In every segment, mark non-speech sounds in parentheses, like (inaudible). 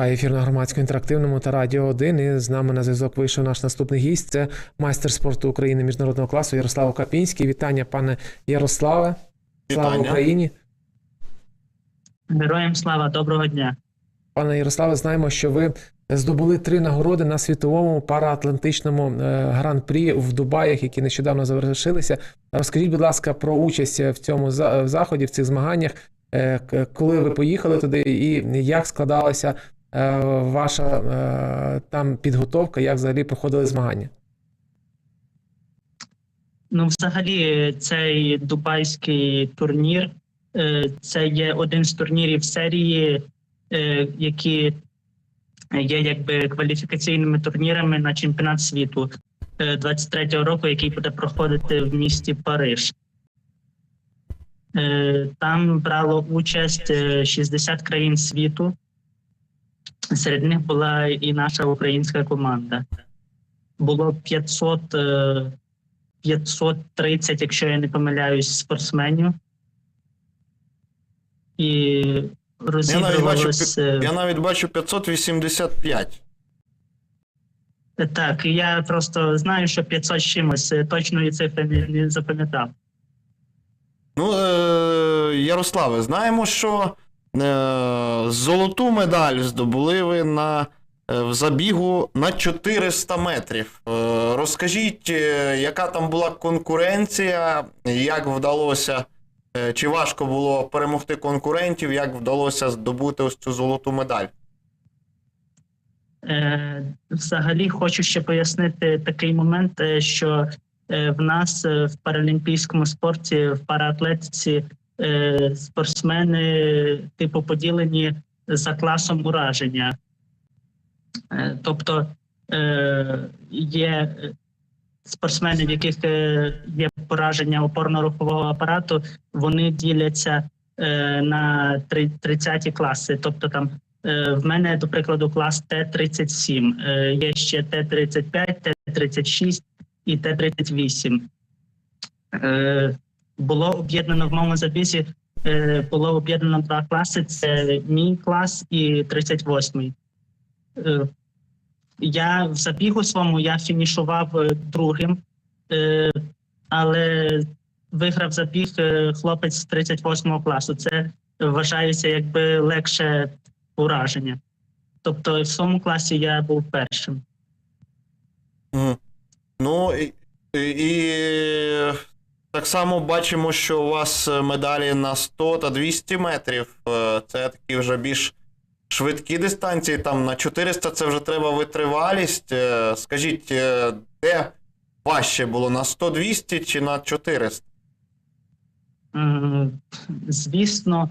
Триває ефір на громадському інтерактивному та радіо 1. І з нами на зв'язок вийшов наш наступний гість. Це майстер спорту України міжнародного класу Ярослав Капінський. Вітання, пане Ярославе. Слава Вітання. Україні. Героям слава, доброго дня. Пане Ярославе, знаємо, що ви здобули три нагороди на світовому параатлантичному е, гран-прі в Дубаях, які нещодавно завершилися. Розкажіть, будь ласка, про участь в цьому заході, в цих змаганнях, е, коли ви поїхали туди, і як складалася ваша е, там підготовка, як взагалі проходили змагання? Ну, взагалі, цей дубайський турнір е, це є один з турнірів серії, е, які є якби кваліфікаційними турнірами на чемпіонат світу е, 23-го року, який буде проходити в місті Париж. Е, Там брало участь е, 60 країн світу. Серед них була і наша українська команда. Було 500 е, 530, якщо я не помиляюсь, спортсменів. І Я навіть бачу, е, я навіть бачу 585. Так, я просто знаю, що 500 з чимось е, точної цифри не, не запам'ятав. Ну, е, Ярославе, знаємо, що е, золоту медаль здобули ви на, е, в забігу на 400 метрів. Е, розкажіть, е, яка там була конкуренція, як вдалося, е, чи важко було перемогти конкурентів, як вдалося здобути ось цю золоту медаль? Е, взагалі, хочу ще пояснити такий момент, е, що е, в нас е, в паралімпійському спорті, в параатлетиці е, спортсмени типу поділені за класом ураження. Е, тобто е, є е, спортсмени, в яких е, є пораження опорно-рухового апарату, вони діляться е, на три- 30 класи. Тобто там Е, В мене, до прикладу, клас Т-37, е, є ще Т-35, Т-36 і Т-38. Було об'єднано в моєму забізі, е, було об'єднано два класи: це мій клас і 38-й. Е, Я в забігу своєму я фінішував е, другим, але виграв забіг хлопець з 38-го класу. Це вважається якби легше ураження. Тобто в своєму класі я був першим. Ну і так само бачимо, що у вас е, медалі на 100 та 200 метрів. Е, Це такі вже більш швидкі дистанції. Там на 400 це вже треба витривалість. Е, Скажіть, де важче було на 100-200 чи на 400? Звісно,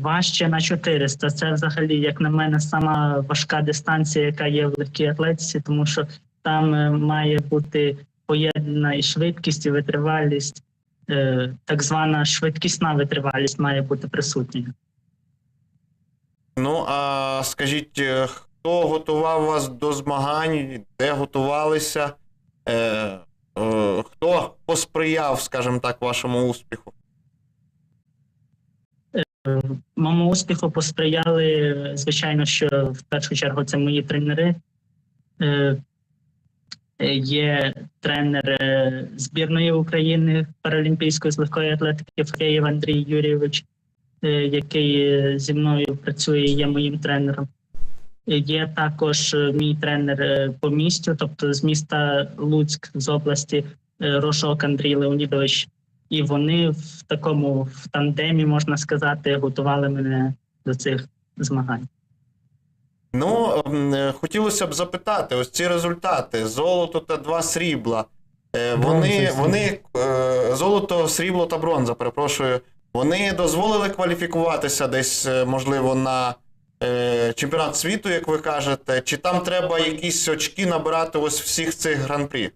важче на 400. Це взагалі, як на мене, сама важка дистанція, яка є в легкій атлетиці, тому що там має бути поєднана і швидкість, і витривалість. Е, Так звана швидкісна витривалість має бути присутня. Ну, а скажіть, е, хто готував вас до змагань, де готувалися? Е, е, Хто посприяв, скажімо так, вашому успіху? Моєму успіху посприяли, е, звичайно, що в першу чергу це мої тренери. Е, Є тренер е, збірної України паралімпійської з легкої атлетики Фреєв Андрій Юрійович, е, який зі мною працює, є моїм тренером. Є також мій тренер по місту, тобто з міста Луцьк з області Рошок Андрій Леонідович. І вони в такому в тандемі, можна сказати, готували мене до цих змагань. Ну, е, хотілося б запитати: ось ці результати: золото та два срібла. Е, Вони, вони е, золото, срібло та бронза, перепрошую. Вони дозволили кваліфікуватися десь, можливо, на чемпіонат світу, як ви кажете, чи там треба якісь очки набирати ось всіх цих гран-прі?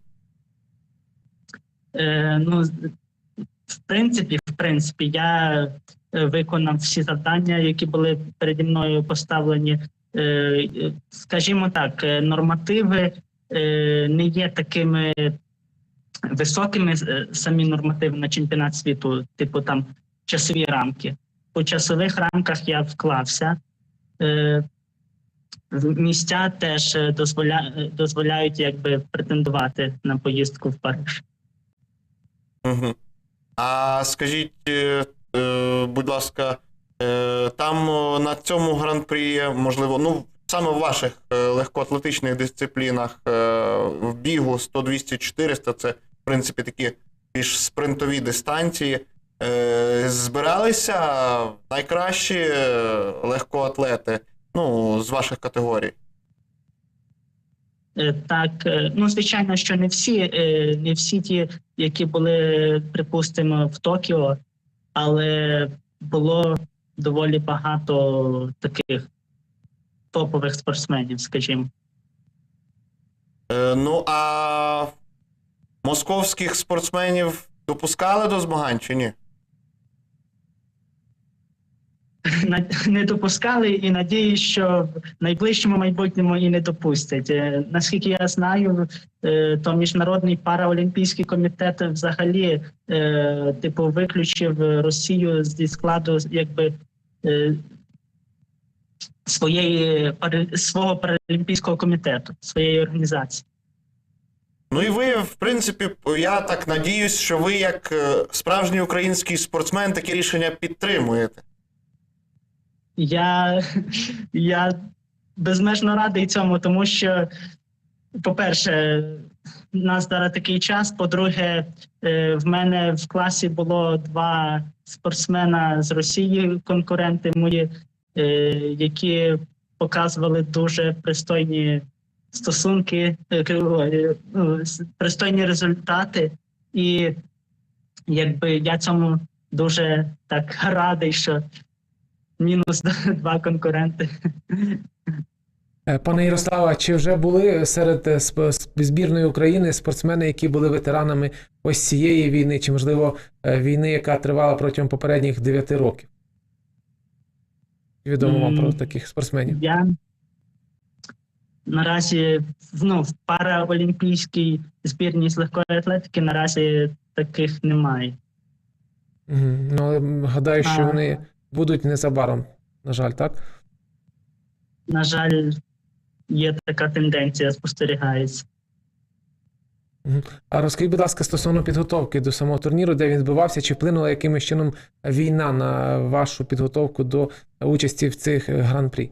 Е, ну, в принципі, в принципі, я виконав всі завдання, які були переді мною поставлені. Е, скажімо так, е, нормативи е, не є такими високими самі нормативи на чемпіонат світу, типу там часові рамки. По часових рамках я вклався. Місця теж дозволя, дозволяють якби претендувати на поїздку в Париж. Угу. А скажіть, будь ласка, там на цьому гран-прі, можливо, ну, саме в ваших е, легкоатлетичних дисциплінах е, в бігу 100, 200, 400 це, в принципі, такі більш спринтові дистанції. Е, збиралися найкращі е, легкоатлети ну, з ваших категорій. Е, Так, е, ну звичайно, що не всі, е, не всі ті, які були, припустимо, в Токіо, але було доволі багато таких топових спортсменів, скажімо. Е, ну, а московських спортсменів допускали до змагань чи ні? (laughs) Не допускали і надіюсь, що в найближчому майбутньому і не допустять. Е, Наскільки я знаю, е, то міжнародний параолімпійський комітет взагалі, типу, виключив Росію зі складу, якби. Е, Своєї свого паралімпійського комітету, своєї організації. Ну і ви, в принципі, я так надіюсь, що ви, як е, справжній український спортсмен, такі рішення підтримуєте. Я, я безмежно радий цьому, тому що, по-перше, у нас зараз такий час. По-друге, е, в мене в класі було два спортсмена з Росії, конкуренти мої, е, які показували дуже пристойні стосунки, е, ну, пристойні результати. І якби я цьому дуже так радий, що мінус (laughs) два конкуренти. Е, Пане Ярославе, чи вже були серед е, збірної України спортсмени, які були ветеранами ось цієї війни, чи можливо е, війни, яка тривала протягом попередніх 9 років? Відомо вам про таких спортсменів? Я наразі ну, в параолімпійській збірній з легкої атлетики наразі таких немає. Ну, але гадаю, що вони будуть незабаром, на жаль, так? На жаль, є така тенденція, спостерігається. А розкажіть, будь ласка, стосовно підготовки до самого турніру, де він відбувався, чи вплинула якимось чином війна на вашу підготовку до участі в цих гран-прі?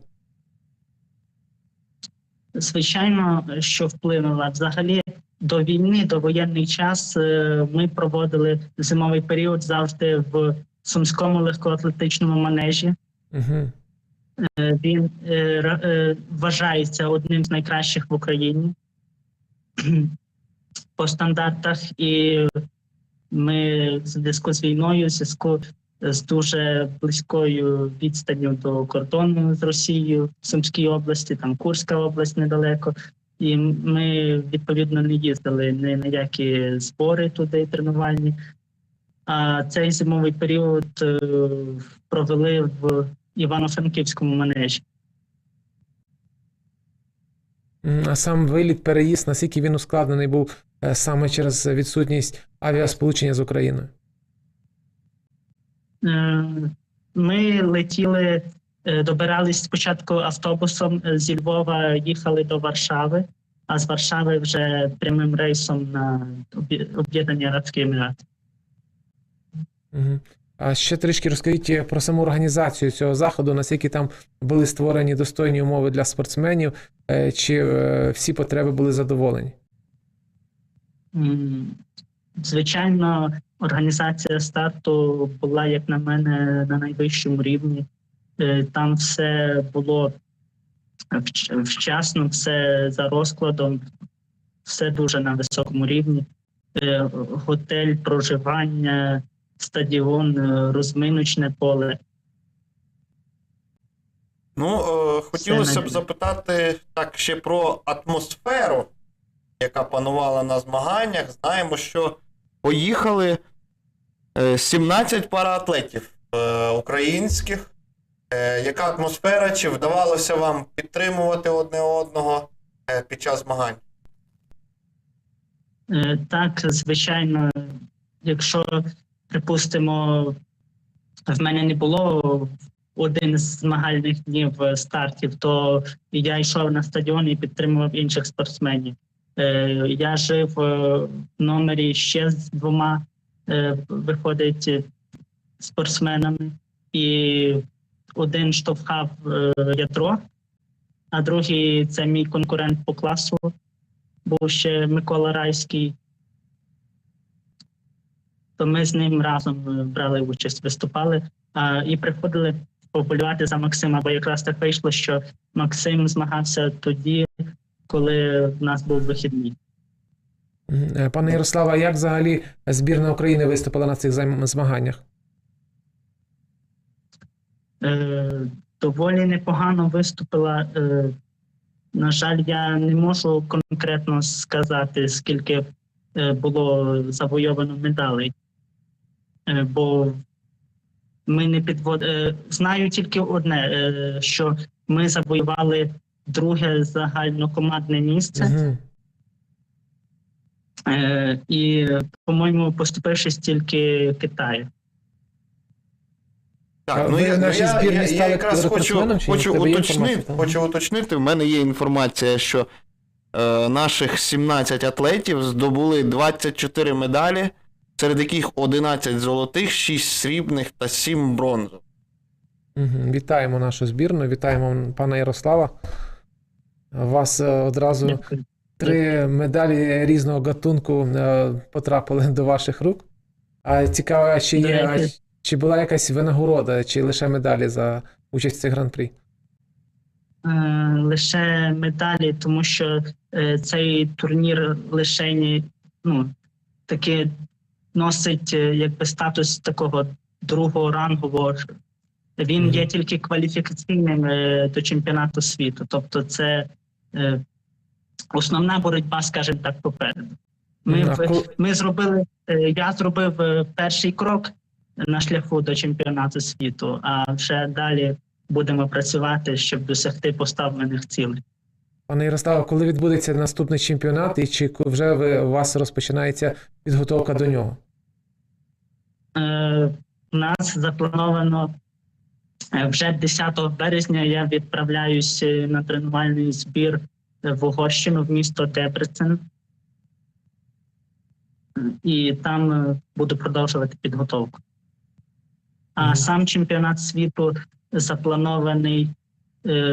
Звичайно, що вплинула. Взагалі, до війни, до воєнний час е, ми проводили зимовий період завжди в сумському легкоатлетичному манежі. Угу. Е, Він е, е, вважається одним з найкращих в Україні (clears throat) по стандартах, і ми в зв'язку з війною, в зв'язку з дуже близькою відстанню до кордону з Росією в Сумській області, там Курська область недалеко. І ми відповідно не їздили ні на які збори туди тренувальні. А цей зимовий період провели в Івано-Франківському манежі. А сам виліт, переїзд, наскільки він ускладнений був е, саме через відсутність авіасполучення з Україною? Е, Ми летіли, е, добирались спочатку автобусом зі Львова, їхали до Варшави, а з Варшави вже прямим рейсом на Об'є- Об'єднані Арабські Емірати. Угу. А ще трішки розкажіть е, про саму організацію цього заходу, наскільки там були створені достойні умови для спортсменів, е, чи е, всі потреби були задоволені? Звичайно, організація старту була, як на мене, на найвищому рівні. Там все було вчасно, все за розкладом, все дуже на високому рівні. Готель, проживання, стадіон, е, розминочне поле. Ну, е, хотілося б запитати так ще про атмосферу, яка панувала на змаганнях. Знаємо, що поїхали е, 17 параатлетів е, українських. Е, Яка атмосфера? Чи вдавалося вам підтримувати одне одного е, під час змагань? Е, Так, звичайно, якщо, припустимо, в мене не було один з змагальних днів е, стартів, то я йшов на стадіон і підтримував інших спортсменів. Е, Я жив е, в номері ще з двома, виходить, спортсменами, і один штовхав ядро, а другий це мій конкурент по класу, був ще Микола Райський. То ми з ним разом е, брали участь, виступали а, і приходили поболювати за Максима, бо якраз так вийшло, що Максим змагався тоді, коли в нас був вихідний. Е, Пане Ярославе, а як взагалі збірна України виступила на цих змаганнях? Е, доволі непогано виступила. Е, на жаль, я не можу конкретно сказати, скільки е, було завойовано медалей, бо ми не підвод... е, Знаю тільки одне, е, що ми завоювали друге загальнокомандне місце. Е, і, по-моєму, поступившись тільки Китаю. Так, ну я, ну, я, я, я якраз хочу, хочу, уточнити, хочу уточнити. В мене є інформація, що е, наших 17 атлетів здобули 24 медалі, серед яких 11 золотих, 6 срібних та 7 бронзових. Вітаємо нашу збірну, вітаємо пана Ярослава. У вас е, одразу три медалі різного гатунку е, потрапили до ваших рук. А цікаво, чи є, чи була якась винагорода, чи лише медалі за участь в цих гран-прі? Е, лише медалі, тому що цей турнір лише ну, таки носить е, якби статус такого другого рангового. Він є тільки кваліфікаційним е, до чемпіонату світу. Тобто, це е, основна боротьба, скажімо так, попереду. Ми, ми зробили, я зробив перший крок на шляху до чемпіонату світу, а вже далі будемо працювати, щоб досягти поставлених цілей. Пане Ярославе, коли відбудеться наступний чемпіонат, і чи вже ви, у вас розпочинається підготовка до нього? У нас заплановано е, вже 10 березня. Я відправляюсь е, на тренувальний збір в Угорщину в місто Дебрецен. І там е, буду продовжувати підготовку. А сам чемпіонат світу запланований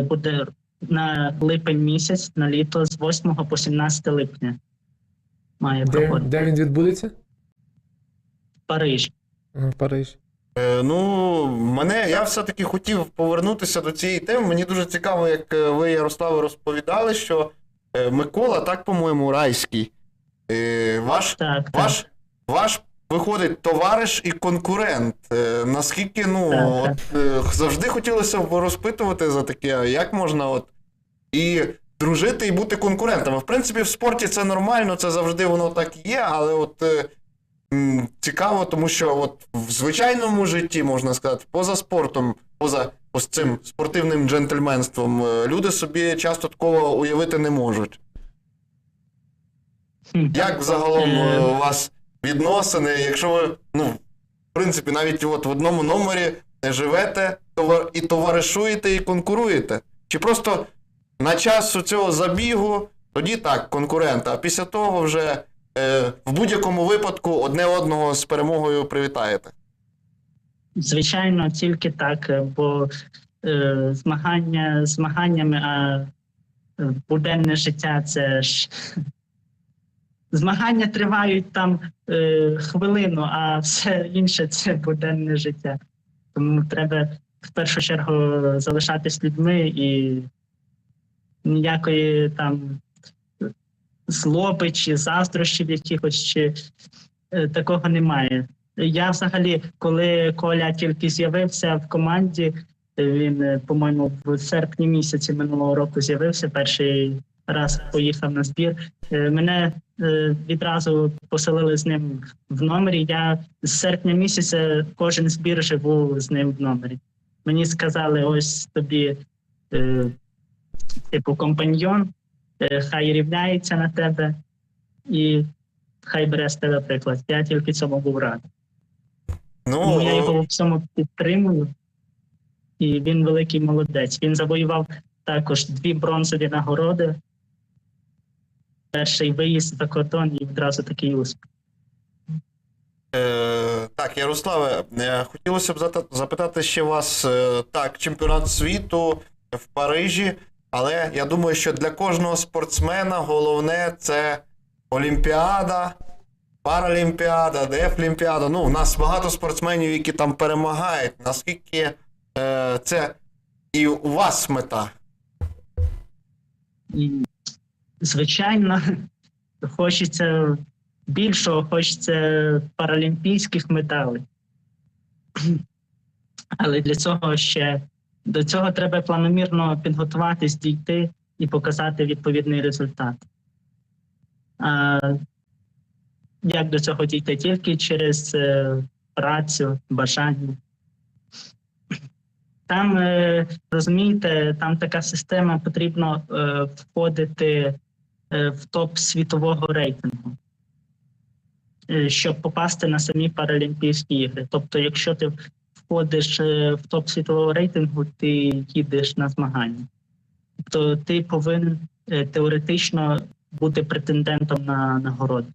буде на липень місяць, на літо з 8 по 17 липня. Має Де, проходити де він відбудеться? в. Ага, В Парижі. Е, ну, мене я все-таки хотів повернутися до цієї теми. Мені дуже цікаво, як е, ви, Ярославе, розповідали, що е, Микола, так, по-моєму, райський. Ваш, Так, так. ваш, ваш виходить товариш і конкурент. Наскільки, ну, Так, от, завжди хотілося б розпитувати за таке, як можна от і дружити, і бути конкурентами. В принципі, в спорті це нормально, це завжди воно так є, але от. Цікаво, тому що от в звичайному житті, можна сказати, поза спортом, поза ось цим спортивним джентльменством, е, люди собі часто такого уявити не можуть. Як взагалом е, Е. у вас відносини, якщо ви, ну, в принципі, навіть от в одному номері живете і товаришуєте, і конкуруєте? Чи просто на час цього забігу, тоді так, конкурент, а після того вже е, в будь-якому випадку одне одного з перемогою привітаєте? Звичайно, тільки так, е, бо е, змагання змаганнями, а е, буденне життя це ж. (laughs) Змагання тривають там е, хвилину, а все інше це буденне життя. Тому треба в першу чергу залишатись людьми і ніякої там злоби чи заздрощів якихось чи е, такого немає. Я взагалі, коли Коля тільки з'явився в команді, він, е, по-моєму, в серпні місяці минулого року з'явився перший раз поїхав на збір. Е, Мене відразу поселили з ним в номері. Я з серпня місяця кожен збір живу з ним в номері. Мені сказали: ось тобі, типу, компаньйон, хай рівняється на тебе і хай бере з тебе приклад. Я тільки цьому був радий. Ну, Тому я е, його в цьому підтримую. і він великий молодець. Він завоював також дві бронзові нагороди. Перший виїзд за кордон і відразу такий успіх. Е, так, Ярославе, е, хотілося б запитати ще вас е, так, чемпіонат світу в Парижі, але я думаю, що для кожного спортсмена головне це Олімпіада, Паралімпіада, Дефлімпіада. Ну, у нас багато спортсменів, які там перемагають. Наскільки е, це і у вас мета? Звичайно, хочеться більшого, хочеться паралімпійських медалей. Але для цього ще до цього треба планомірно підготуватись, дійти і показати відповідний результат. А, як до цього дійти? Тільки через е, працю, бажання. Там, е, розумієте, там така система, потрібно е, входити в топ світового рейтингу, щоб попасти на самі Паралімпійські ігри. Тобто, якщо ти входиш е, в топ світового рейтингу, ти їдеш на змагання. Тобто ти повинен е, теоретично бути претендентом на нагороду.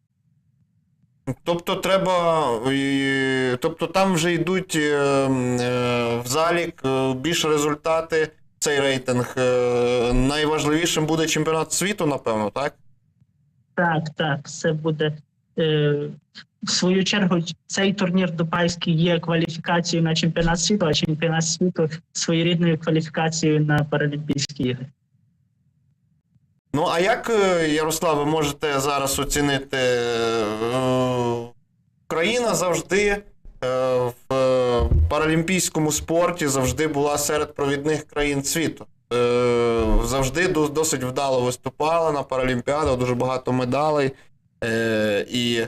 Тобто треба. е, Тобто там вже йдуть в залік більш результати. Цей рейтинг. Найважливішим буде чемпіонат світу, напевно, так? Так, так, це буде. Е, в свою чергу, цей турнір Дубайський є кваліфікацією на чемпіонат світу, а чемпіонат світу своєрідною кваліфікацією на Паралімпійські ігри. Ну, а як, е, Ярослав, ви можете зараз оцінити? е, Україна завжди в паралімпійському спорті завжди була серед провідних країн світу. Завжди досить вдало виступала на Паралімпіадах, дуже багато медалей. Е, І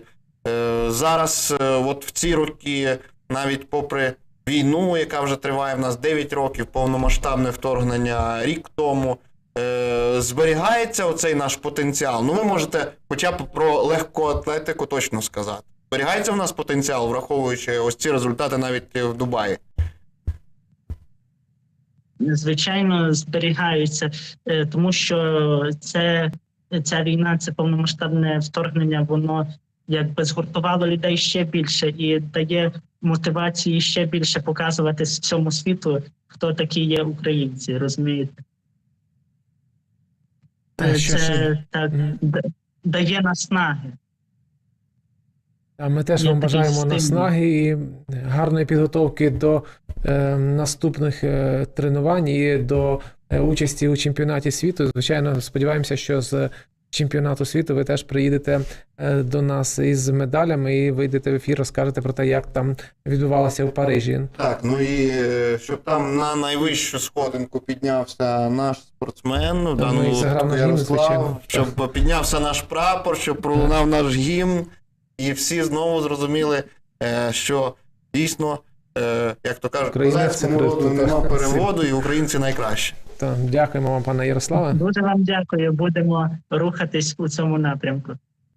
е, зараз, е, от в ці роки, навіть попри війну, яка вже триває в нас 9 років, повномасштабне вторгнення рік тому. Е, зберігається оцей наш потенціал. Ну, ви можете хоча б про легку атлетику точно сказати. Зберігається в нас потенціал, враховуючи ось ці результати навіть в Дубаї. Звичайно, зберігаються, е, тому що це, ця війна, це повномасштабне вторгнення, воно якби згуртувало людей ще більше і дає мотивації ще більше показувати всьому світу, хто такі є українці, розумієте? Е, Це так дає наснаги. Ми теж Є вам бажаємо наснаги і гарної підготовки до е, наступних е, тренувань і до участі у чемпіонаті світу. Звичайно, сподіваємося, що з чемпіонату світу ви теж приїдете е, до нас із медалями і вийдете в ефір, розкажете про те, як там відбувалося в Парижі. Так, ну і е, щоб там на найвищу сходинку піднявся наш спортсмен, ну, гімн, звичайно. Ярослав, щоб піднявся наш прапор, щоб пролунав наш гімн, і всі знову зрозуміли, е, що дійсно, е, як то кажуть, козацькому роду нема переводу, і українці найкращі. То дякуємо вам, пане Ярославе. Дуже вам дякую. Будемо рухатись у цьому напрямку.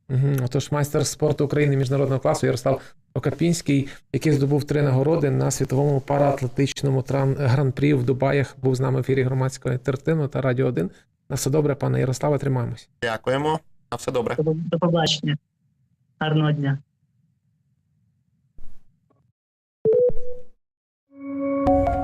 Угу. Отож, майстер спорту України міжнародного класу Ярослав Окапінський, який здобув три нагороди на світовому параатлетичному тран... гран-прі в Дубаях, був з нами в ефірі громадського інтерактивного та радіо 1. На все добре, пане Ярославе, тримаємось. Дякуємо. На все добре. До до побачення. Гарного дня.